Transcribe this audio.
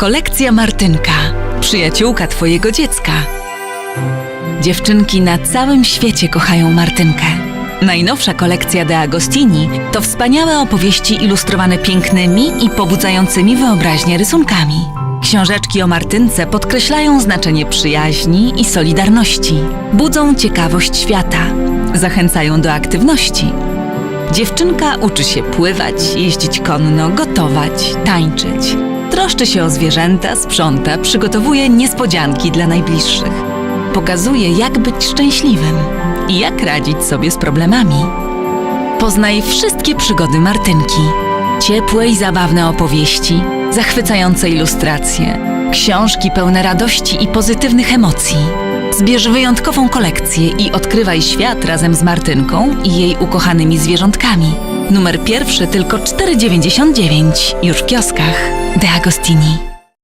Kolekcja Martynka. Przyjaciółka Twojego dziecka. Dziewczynki na całym świecie kochają Martynkę. Najnowsza kolekcja De Agostini to wspaniałe opowieści ilustrowane pięknymi i pobudzającymi wyobraźnię rysunkami. Książeczki o Martynce podkreślają znaczenie przyjaźni i solidarności, budzą ciekawość świata, zachęcają do aktywności. Dziewczynka uczy się pływać, jeździć konno, gotować, tańczyć. Troszczy się o zwierzęta, sprząta, przygotowuje niespodzianki dla najbliższych. Pokazuje, jak być szczęśliwym i jak radzić sobie z problemami. Poznaj wszystkie przygody Martynki. Ciepłe i zabawne opowieści, zachwycające ilustracje, książki pełne radości i pozytywnych emocji. Zbierz wyjątkową kolekcję i odkrywaj świat razem z Martynką i jej ukochanymi zwierzątkami. Numer pierwszy tylko 4,99 już w kioskach. De Agostini.